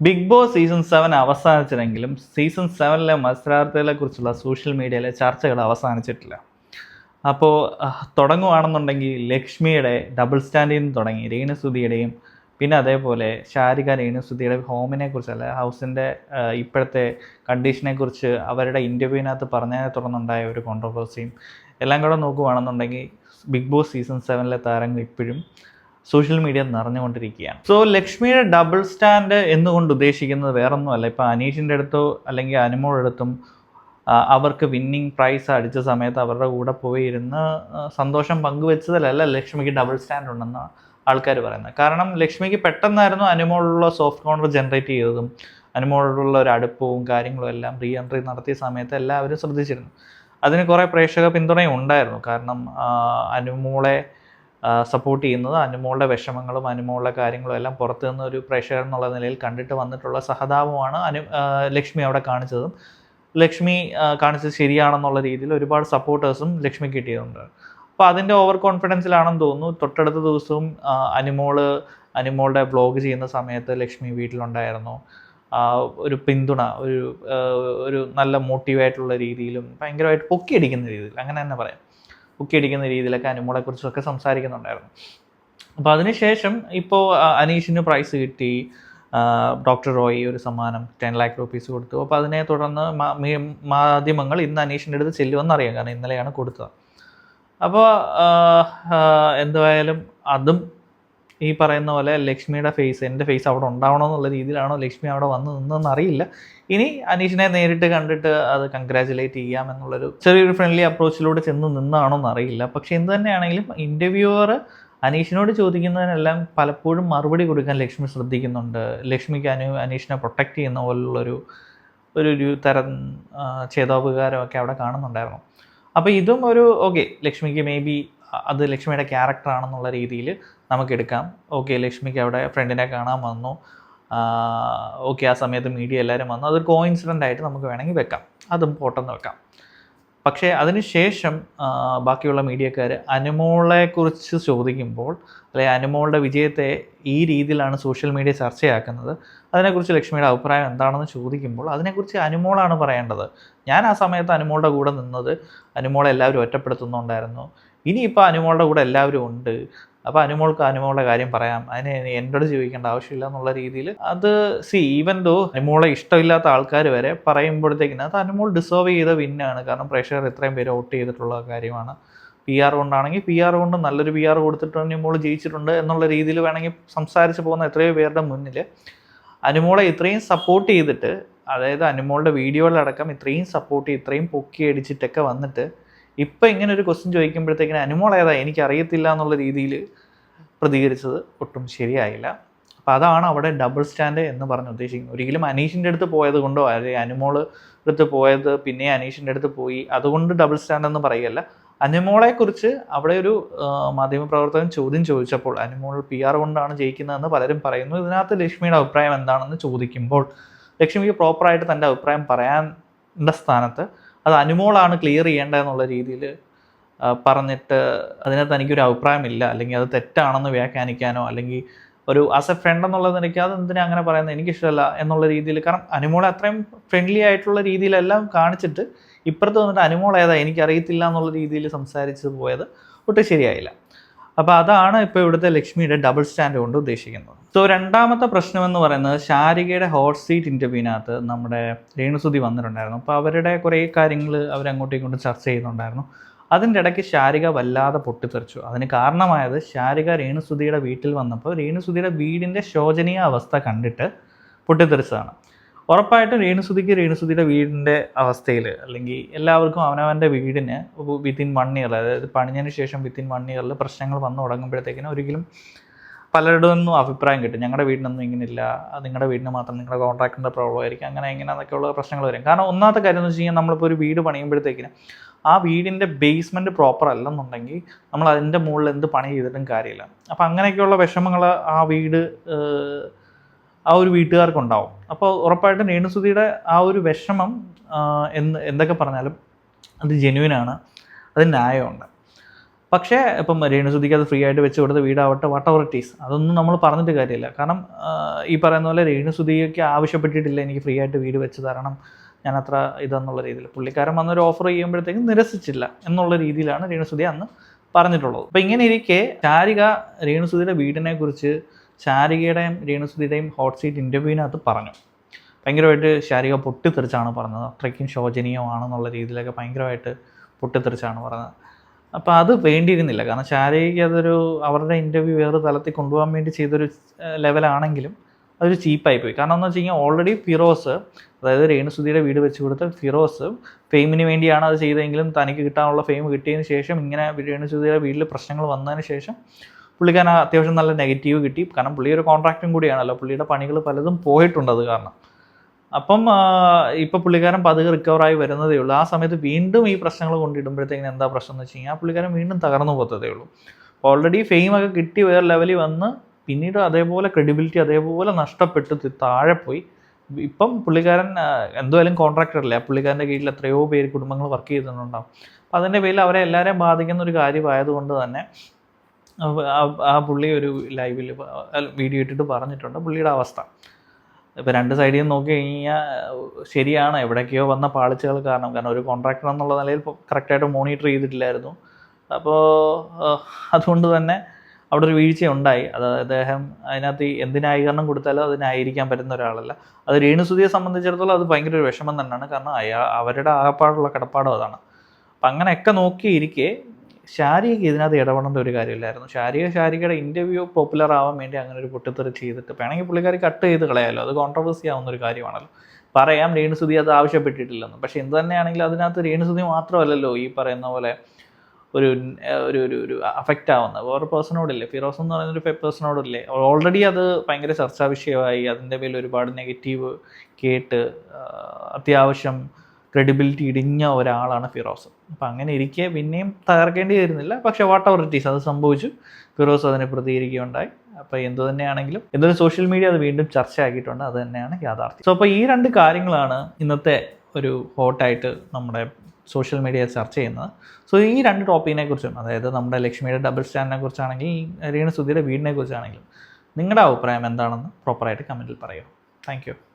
Big boss season seven അവസാനിച്ചില്ലെങ്കിലും season സെവനിലെ മത്സരാർത്ഥികളെ കുറിച്ചുള്ള സോഷ്യൽ മീഡിയയിലെ ചർച്ചകൾ അവസാനിച്ചിട്ടില്ല. അപ്പോൾ തുടങ്ങുവാണെന്നുണ്ടെങ്കിൽ ലക്ഷ്മിയുടെ ഡബിൾ സ്റ്റാൻഡിൽ നിന്ന് തുടങ്ങി രേണുസുതിയുടെയും പിന്നെ അതേപോലെ ശാരിക രേണുസുതിയുടെ ഹോമിനെ കുറിച്ചല്ല ഹൗസിന്റെ ഇപ്പോഴത്തെ കണ്ടീഷനെ കുറിച്ച് അവരുടെ ഇന്റർവ്യൂവിനകത്ത് പറഞ്ഞതിനെ തുടർന്നുണ്ടായ ഒരു കോൺട്രവേഴ്സിയും എല്ലാം കൂടെ നോക്കുകയാണെന്നുണ്ടെങ്കിൽ ബിഗ് ബോസ് സീസൺ സെവനിലെ താരങ്ങൾ ഇപ്പോഴും സോഷ്യൽ മീഡിയ നിറഞ്ഞുകൊണ്ടിരിക്കുകയാണ്. സോ ലക്ഷ്മിയുടെ ഡബിൾ സ്റ്റാൻഡ് എന്നുകൊണ്ട് ഉദ്ദേശിക്കുന്നത് വേറൊന്നുമല്ല. ഇപ്പോൾ അനീഷിന്റെ അടുത്തോ അല്ലെങ്കിൽ അനുമോളുടെ അടുത്തും അവർക്ക് വിന്നിങ് പ്രൈസ് അടിച്ച സമയത്ത് അവരുടെ കൂടെ പോയി ഇരുന്ന് സന്തോഷം പങ്കുവെച്ചതിലല്ല ലക്ഷ്മിക്ക് ഡബിൾ സ്റ്റാൻഡ് ഉണ്ടെന്ന് ആൾക്കാർ പറയുന്നത്. കാരണം ലക്ഷ്മിക്ക് പെട്ടെന്നായിരുന്നു അനുമോളുള്ള സോഫ്റ്റ് കോർണർ ജനറേറ്റ് ചെയ്തതും അനുമോളുള്ള ഒരു അടുപ്പവും കാര്യങ്ങളും എല്ലാം റീ എൻട്രി നടത്തിയ സമയത്ത് എല്ലാവരും ശ്രദ്ധിച്ചിരുന്നു. അതിന് കുറേ പ്രേക്ഷക പിന്തുണയും ഉണ്ടായിരുന്നു. കാരണം അനുമോളെ സപ്പോർട്ട് ചെയ്യുന്നത് അനുമോളുടെ വിഷമങ്ങളും അനുമോളുടെ കാര്യങ്ങളും എല്ലാം പുറത്തു ഒരു പ്രേക്ഷകർ എന്നുള്ള നിലയിൽ കണ്ടിട്ട് വന്നിട്ടുള്ള സഹതാപമാണ് അനു ലക്ഷ്മി അവിടെ കാണിച്ചതും. ലക്ഷ്മി കാണിച്ചത് ശരിയാണെന്നുള്ള രീതിയിൽ ഒരുപാട് സപ്പോർട്ടേഴ്സും ലക്ഷ്മി കിട്ടിയതുണ്ട്. അപ്പോൾ അതിന്റെ ഓവർ കോൺഫിഡൻസിലാണെന്ന് തോന്നുന്നു. തൊട്ടടുത്ത ദിവസവും അനുമോൾ അനുമോളുടെ ബ്ലോഗ് ചെയ്യുന്ന സമയത്ത് ലക്ഷ്മി വീട്ടിലുണ്ടായിരുന്നു. ഒരു പിന്തുണ ഒരു ഒരു നല്ല മോട്ടീവായിട്ടുള്ള രീതിയിലും ഭയങ്കരമായിട്ട് പൊക്കിയടിക്കുന്ന രീതിയിൽ അങ്ങനെ തന്നെ പറയാം. പൊക്കിയടിക്കുന്ന രീതിയിലൊക്കെ അനുമോളെ കുറിച്ചൊക്കെ സംസാരിക്കുന്നുണ്ടായിരുന്നു. അപ്പോൾ അതിനുശേഷം ഇപ്പോൾ അനീഷിന് പ്രൈസ് കിട്ടി. ഡോക്ടർ റോയി ഒരു സമ്മാനം ടെൻ ലാക്ക് റുപ്പീസ് കൊടുത്തു. അപ്പോൾ അതിനെ തുടർന്ന് മാധ്യമങ്ങൾ ഇന്ന് അനീഷിന്റെ അടുത്ത് ചെല്ലുമെന്നറിയാം. കാരണം ഇന്നലെയാണ് കൊടുത്തത്. അപ്പോൾ എന്തായാലും അതും ഈ പറയുന്ന പോലെ ലക്ഷ്മിയുടെ ഫേസ് എന്റെ ഫേസ് അവിടെ ഉണ്ടാവണോ എന്നുള്ള രീതിയിലാണോ ലക്ഷ്മി അവിടെ വന്ന് നിന്നതെന്ന് അറിയില്ല ഇനി അനീഷിനെ നേരിട്ട് കണ്ടിട്ട് അത് കൺഗ്രാചുലേറ്റ് ചെയ്യാം എന്നുള്ളൊരു ചെറിയൊരു ഫ്രണ്ട്ലി അപ്രോച്ചിലൂടെ ചെന്ന് നിന്നാണോ എന്നറിയില്ല പക്ഷേ എന്ത് തന്നെയാണെങ്കിലും ഇന്റർവ്യൂവർ അനീഷിനോട് ചോദിക്കുന്നതിനെല്ലാം പലപ്പോഴും മറുപടി കൊടുക്കാൻ ലക്ഷ്മി ശ്രദ്ധിക്കുന്നുണ്ട്. ലക്ഷ്മിക്ക് അനു അനീഷിനെ പ്രൊട്ടക്റ്റ് ചെയ്യുന്ന പോലുള്ളൊരു ഒരു ഒരു തരം ചേതോപകാരമൊക്കെ അവിടെ കാണുന്നുണ്ടായിരുന്നു. അപ്പോൾ ഇതും ഒരു ഓക്കെ ലക്ഷ്മിക്ക് മേ ബി അത് ലക്ഷ്മിയുടെ ക്യാരക്ടർ ആണെന്നുള്ള രീതിയിൽ നമുക്ക് എടുക്കാം ഓക്കെ ലക്ഷ്മിക്ക് അവിടെ ഫ്രണ്ടിനെ കാണാൻ വന്നു. ഓക്കെ ആ സമയത്ത് മീഡിയ എല്ലാവരും വന്നു. അതൊരു കോയിൻസിഡന്റ് ആയിട്ട് നമുക്ക് വേണമെങ്കിൽ വെക്കാം. അതും പോട്ടെന്ന് വെക്കാം. പക്ഷേ അതിനുശേഷം ശേഷം ബാക്കിയുള്ള മീഡിയക്കാർ അനുമോളെക്കുറിച്ച് ചോദിക്കുമ്പോൾ അല്ലെങ്കിൽ അനുമോളുടെ വിജയത്തെ ഈ രീതിയിലാണ് സോഷ്യൽ മീഡിയ ചർച്ചയാക്കുന്നത്. അതിനെക്കുറിച്ച് ലക്ഷ്മിയുടെ അഭിപ്രായം എന്താണെന്ന് ചോദിക്കുമ്പോൾ അതിനെക്കുറിച്ച് അനുമോളാണ് പറയേണ്ടത്. ഞാൻ ആ സമയത്ത് അനുമോളുടെ കൂടെ നിന്നത് അനുമോളെ എല്ലാവരും ഒറ്റപ്പെടുത്തുന്നുണ്ടായിരുന്നു. ഇനിയിപ്പോൾ അനുമോളുടെ കൂടെ എല്ലാവരും ഉണ്ട്. അപ്പോൾ അനുമോൾക്ക് അനുമോളുടെ കാര്യം പറയാം. അതിന് എന്നോട് ചോദിക്കേണ്ട ആവശ്യമില്ല എന്നുള്ള രീതിയിൽ അത് സി ഈവൻ ദോ അനുമോളെ ഇഷ്ടമില്ലാത്ത ആൾക്കാർ വരെ പറയുമ്പോഴത്തേക്കിന് അത് അനുമോൾ ഡിസേർവ് ചെയ്ത വിന്നാണ് കാരണം പ്രേക്ഷകർ ഇത്രയും പേര് വോട്ട് ചെയ്തിട്ടുള്ള കാര്യമാണ്. പി ആർ കൊണ്ടാണെങ്കിൽ പി ആർ കൊണ്ട് നല്ലൊരു പി ആർ കൊടുത്തിട്ട് അനുമോൾ ജയിച്ചിട്ടുണ്ട് എന്നുള്ള രീതിയിൽ വേണമെങ്കിൽ സംസാരിച്ച് പോകുന്ന എത്രയോ പേരുടെ മുന്നിൽ അനുമോളെ ഇത്രയും സപ്പോർട്ട് ചെയ്തിട്ട് അതായത് അനുമോളുടെ വീഡിയോകളടക്കം ഇത്രയും സപ്പോർട്ട് ഇത്രയും പൊക്കി അടിച്ചിട്ടൊക്കെ വന്നിട്ട് ഇപ്പം ഇങ്ങനെ ഒരു ക്വസ്റ്റ്യൻ ചോദിക്കുമ്പോഴത്തേക്കിന് അനുമോൾ ഏതാ? എനിക്ക് അറിയത്തില്ല എന്നുള്ള രീതിയിൽ പ്രതികരിച്ചത് ഒട്ടും ശരിയായില്ല. അപ്പം അതാണ് അവിടെ ഡബിൾ സ്റ്റാൻഡ് എന്ന് പറഞ്ഞ് ഉദ്ദേശിക്കുന്നത്. ഒരിക്കലും അനീഷിന്റെ അടുത്ത് പോയത് കൊണ്ടോ അല്ലെങ്കിൽ അനുമോൾ അടുത്ത് പോയത് പിന്നെ അനീഷിന്റെ അടുത്ത് പോയി അതുകൊണ്ട് ഡബിൾ സ്റ്റാൻഡ് എന്ന് പറയുകയല്ല. അനുമോളെക്കുറിച്ച് അവിടെ ഒരു മാധ്യമപ്രവർത്തകൻ ചോദ്യം ചോദിച്ചപ്പോൾ അനുമോൾ പി ആർ കൊണ്ടാണ് ജയിക്കുന്നതെന്ന് പലരും പറയുന്നു. ഇതിനകത്ത് ലക്ഷ്മിയുടെ അഭിപ്രായം എന്താണെന്ന് ചോദിക്കുമ്പോൾ ലക്ഷ്മിക്ക് പ്രോപ്പറായിട്ട് തന്റെ അഭിപ്രായം പറയാൻ സ്ഥാനത്ത് അത് അനുമോളാണ് ക്ലിയർ ചെയ്യേണ്ടതെന്നുള്ള രീതിയിൽ പറഞ്ഞിട്ട് അതിനകത്ത് എനിക്കൊരു അഭിപ്രായമില്ല. അല്ലെങ്കിൽ അത് തെറ്റാണെന്ന് വ്യാഖ്യാനിക്കാനോ അല്ലെങ്കിൽ ഒരു ആസ് എ ഫ്രണ്ട് എന്നുള്ള നിലയ്ക്ക് അത് എന്തിനാ അങ്ങനെ പറയുന്നത് എനിക്കിഷ്ടമല്ല എന്നുള്ള രീതിയിൽ. കാരണം അനുമോൾ അത്രയും ഫ്രണ്ട്ലി ആയിട്ടുള്ള രീതിയിലെല്ലാം കാണിച്ചിട്ട് ഇപ്പുറത്ത് വന്നിട്ട് അനുമോൾ ഏതാ എനിക്കറിയത്തില്ല എന്നുള്ള രീതിയിൽ സംസാരിച്ച് പോയത് ഒട്ടും ശരിയായില്ല. അപ്പോൾ അതാണ് ഇപ്പോൾ ഇവിടുത്തെ ലക്ഷ്മിയുടെ ഡബിൾ സ്റ്റാൻഡ് കൊണ്ട് ഉദ്ദേശിക്കുന്നത്. സോ രണ്ടാമത്തെ പ്രശ്നം എന്ന് പറയുന്നത് ശാരികയുടെ ഹോട്ട് സീറ്റ് ഇന്റർവ്യൂവിനകത്ത് നമ്മുടെ രേണുസുതി വന്നിട്ടുണ്ടായിരുന്നു. അപ്പോൾ അവരുടെ കുറേ കാര്യങ്ങൾ അവരങ്ങോട്ടും ഇങ്ങോട്ടും ചർച്ച ചെയ്യുന്നുണ്ടായിരുന്നു അതിന്റെ ഇടയ്ക്ക് ശാരിക വല്ലാതെ പൊട്ടിത്തെറിച്ചു. അതിന് കാരണമായത് ശാരിക രേണുസുതിയുടെ വീട്ടിൽ വന്നപ്പോൾ രേണുസുതിയുടെ വീടിന്റെ ശോചനീയ അവസ്ഥ കണ്ടിട്ട് പൊട്ടിത്തെറിച്ചതാണ്. ഉറപ്പായിട്ടും രേണുസുതിക്ക് രേണുസുതിയുടെ വീടിന്റെ അവസ്ഥയിൽ അല്ലെങ്കിൽ എല്ലാവർക്കും അവനവന്റെ വീടിന് വിത്തിൻ വൺ ഇയർ അതായത് പണിഞ്ഞതിന് ശേഷം വിത്തിൻ വൺ ഇയറിൽ പ്രശ്നങ്ങൾ വന്നു തുടങ്ങുമ്പോഴത്തേക്കിനും ഒരിക്കലും പലരുടെ നിന്നും അഭിപ്രായം കിട്ടും. ഞങ്ങളുടെ വീടിനൊന്നും ഇങ്ങനെയില്ല നിങ്ങളുടെ വീടിന് മാത്രം നിങ്ങളുടെ കോൺട്രാക്ടിന്റെ പ്രോബ്ലം ആയിരിക്കും അങ്ങനെ ഇങ്ങനെ എന്നൊക്കെയുള്ള പ്രശ്നങ്ങൾ വരും. കാരണം ഒന്നാമത്തെ കാര്യം എന്ന് വെച്ച് കഴിഞ്ഞാൽ നമ്മളിപ്പോൾ ഒരു വീട് പണിയുമ്പോഴത്തേക്കിന് ആ വീടിന്റെ ബേസ്മെന്റ് പ്രോപ്പർ അല്ലെന്നുണ്ടെങ്കിൽ നമ്മൾ അതിന്റെ മുകളിൽ എന്ത് പണി ചെയ്തിട്ടും കാര്യമില്ല. അപ്പം അങ്ങനെയൊക്കെയുള്ള വിഷമങ്ങൾ ആ വീട് ആ ഒരു വീട്ടുകാർക്കുണ്ടാവും. അപ്പോൾ ഉറപ്പായിട്ടും രേണുസുതിയുടെ ആ ഒരു വിഷമം എന്ന് എന്ത് എന്തൊക്കെ പറഞ്ഞാലും അത് ജെന്യൂനാണ് അത് ന്യായമുണ്ട് പക്ഷേ ഇപ്പം രേണുസുതിക്ക് അത് ഫ്രീ ആയിട്ട് വെച്ച് കൊടുത്ത വീടാവട്ടെ വാട്ട് അതോറിറ്റീസ് ഇറ്റ് ഈസ് അതൊന്നും നമ്മൾ പറഞ്ഞിട്ട് കാര്യമില്ല. കാരണം ഈ പറയുന്ന പോലെ രേണുസുതിക്ക് ആവശ്യപ്പെട്ടിട്ടില്ല എനിക്ക് ഫ്രീ ആയിട്ട് വീട് വെച്ച് തരണം ഞാൻ അത്ര ഇതെന്നുള്ള രീതിയിൽ. പുള്ളിക്കാരൻ വന്നൊരു ഓഫർ ചെയ്യുമ്പോഴത്തേക്കും നിരസിച്ചില്ല എന്നുള്ള രീതിയിലാണ് രേണുസുതി അന്ന് പറഞ്ഞിട്ടുള്ളത്. അപ്പോൾ ഇങ്ങനെ ഇരിക്കെ ചാരിക രേണുസുതിയുടെ വീടിനെ കുറിച്ച് ചാരികയുടെയും രേണുസുതിയുടെയും ഹോട്ട് സീറ്റ് ഇന്റർവ്യൂവിനകത്ത് പറഞ്ഞു. ഭയങ്കരമായിട്ട് ശാരിക പൊട്ടിത്തെറിച്ചാണ് പറഞ്ഞത്. അത്രയ്ക്കും ശോചനീയമാണെന്നുള്ള രീതിയിലൊക്കെ ഭയങ്കരമായിട്ട് പൊട്ടിത്തെറിച്ചാണ് പറഞ്ഞത്. അപ്പോൾ അത് വേണ്ടിയിരുന്നില്ല. കാരണം ശാരീരിക അതൊരു അവരുടെ ഇന്റർവ്യൂ വേറെ തലത്തിൽ കൊണ്ടുപോകാൻ വേണ്ടി ചെയ്തൊരു ലെവലാണെങ്കിലും അതൊരു ചീപ്പായി പോയി. കാരണം എന്ന് വെച്ച് കഴിഞ്ഞാൽ ഓൾറെഡി ഫിറോസ് അതായത് രേണുസുതിയുടെ വീട് വെച്ച് കൊടുത്ത ഫിറോസ് ഫെയിമിന് വേണ്ടിയാണ് അത് ചെയ്തതെങ്കിലും തനിക്ക് കിട്ടാനുള്ള ഫെയിം കിട്ടിയതിന് ശേഷം ഇങ്ങനെ രേണുസുതിയുടെ വീട്ടിൽ പ്രശ്നങ്ങൾ വന്നതിന് ശേഷം പുള്ളിക്കാരൻ അത്യാവശ്യം നല്ല നെഗറ്റീവ് കിട്ടി. കാരണം പുള്ളി ഒരു കോൺട്രാക്റ്റും കൂടിയാണല്ലോ. പുള്ളിയുടെ പണികൾ പലതും പോയിട്ടുണ്ട് അത് കാരണം. അപ്പം ഇപ്പം പുള്ളിക്കാരൻ പതുക്കെ റിക്കവറായി വരുന്നതേ ഉള്ളൂ. ആ സമയത്ത് വീണ്ടും ഈ പ്രശ്നങ്ങൾ കൊണ്ടിടുമ്പോഴത്തേക്കിന് എന്താ പ്രശ്നം എന്ന് വെച്ച് കഴിഞ്ഞാൽ പുള്ളിക്കാരൻ വീണ്ടും തകർന്നു പോകത്തതേ ഉള്ളൂ. ഓൾറെഡി ഫെയിം ഒക്കെ കിട്ടി വേറെ ലെവലിൽ വന്ന് പിന്നീട് അതേപോലെ ക്രെഡിബിലിറ്റി അതേപോലെ നഷ്ടപ്പെട്ട് താഴെ പോയി. ഇപ്പം പുള്ളിക്കാരൻ എന്തുവായാലും കോൺട്രാക്ടർ അല്ലേ? പുള്ളിക്കാരന്റെ കീഴിൽ എത്രയോ പേര് കുടുംബങ്ങൾ വർക്ക് ചെയ്തിട്ടുണ്ടാവും. അപ്പം അതിന്റെ പേരിൽ അവരെ എല്ലാവരെയും ബാധിക്കുന്ന ഒരു കാര്യമായതുകൊണ്ട് തന്നെ ആ പുള്ളി ഒരു ലൈവിൽ വീഡിയോ ഇട്ടിട്ട് പറഞ്ഞിട്ടുണ്ട്. പുള്ളിയുടെ അവസ്ഥ. ഇപ്പം രണ്ട് സൈഡിൽ നിന്ന് നോക്കി കഴിഞ്ഞാൽ ശരിയാണ്. എവിടേക്കോ വന്ന പാളിച്ചകൾ കാരണം. കാരണം ഒരു കോൺട്രാക്ടർ എന്നുള്ള നിലയിൽ കറക്റ്റായിട്ട് മോണിറ്റർ ചെയ്തിട്ടില്ലായിരുന്നു. അപ്പോൾ അതുകൊണ്ട് തന്നെ അവിടെ ഒരു വീഴ്ച ഉണ്ടായി അത് അദ്ദേഹം അതിനകത്ത് എന്ത് ന്യായീകരണം കൊടുത്താലും അത് ന്യായീകരിക്കാൻ പറ്റുന്ന ഒരാളല്ല. അത് രേണുസുതിയെ സംബന്ധിച്ചിടത്തോളം അത് ഭയങ്കര ഒരു വിഷമം തന്നെയാണ്. കാരണം അയാ അവരുടെ ആകപ്പാടുള്ള കടപ്പാടും അതാണ്. അപ്പം അങ്ങനെയൊക്കെ നോക്കിയിരിക്കെ ശാരിക ഇതിനകത്ത് ഇടപെടേണ്ട ഒരു കാര്യമില്ലായിരുന്നു. ഷാരിക ഷാരികയുടെ ഇന്റർവ്യൂ പോപ്പുലർ ആവാൻ വേണ്ടി അങ്ങനെ ഒരു പൊട്ടിത്തെറി ചെയ്തിട്ട് വേണമെങ്കിൽ പുള്ളിക്കാരി കട്ട് ചെയ്ത് കളയാലോ? അത് കോൺട്രവേഴ്സി ആവുന്ന ഒരു കാര്യമാണല്ലോ. പറയാം രേണുസുതി അത് ആവശ്യപ്പെട്ടിട്ടില്ലെന്ന്. പക്ഷേ എന്ത് തന്നെയാണെങ്കിലും അതിനകത്ത് രേണുസുതി മാത്രമല്ലല്ലോ ഈ പറയുന്ന പോലെ ഒരു ഒരു ഒരു ഒരു അഫക്റ്റ് ആവുന്നത്. വേറെ പേഴ്സണോടില്ലേ ഫിറോസ് എന്ന് പറയുന്ന ഒരു പേഴ്സണോടില്ലേ ഓൾറെഡി അത് ഭയങ്കര ചർച്ചാ വിഷയമായി. അതിന്റെ പേരിൽ ഒരുപാട് നെഗറ്റീവ് കേട്ട് അത്യാവശ്യം ക്രെഡിബിലിറ്റി ഇടിഞ്ഞ ഒരാളാണ് ഫിറോസ്. അപ്പം അങ്ങനെ ഇരിക്കെ പിന്നെയും തകർക്കേണ്ടി വരുന്നില്ല. പക്ഷേ വാട്ട് എവർ ഇറ്റ് ഈസ് അത് സംഭവിച്ചു. ഫിറോസ് അതിനെ പ്രതികരിക്കുകയുണ്ടായി. അപ്പോൾ എന്തു തന്നെയാണെങ്കിലും എന്തൊരു സോഷ്യൽ മീഡിയ അത് വീണ്ടും ചർച്ചയാക്കിയിട്ടുണ്ട്. അത് തന്നെയാണ് യാഥാർത്ഥ്യം. സോ അപ്പോൾ ഈ രണ്ട് കാര്യങ്ങളാണ് ഇന്നത്തെ ഒരു ഹോട്ടായിട്ട് നമ്മുടെ സോഷ്യൽ മീഡിയ ചർച്ച ചെയ്യുന്നത്. സോ ഈ രണ്ട് ടോപ്പിക്കിനെ കുറിച്ചും അതായത് നമ്മുടെ ലക്ഷ്മിയുടെ ഡബിൾ സ്റ്റാൻഡിനെ കുറിച്ചാണെങ്കിൽ രേണു സുധിയുടെ വീടിനെ കുറിച്ചാണെങ്കിലും നിങ്ങളുടെ അഭിപ്രായം എന്താണെന്ന് പ്രോപ്പറായിട്ട് കമന്റിൽ പറയുക. താങ്ക്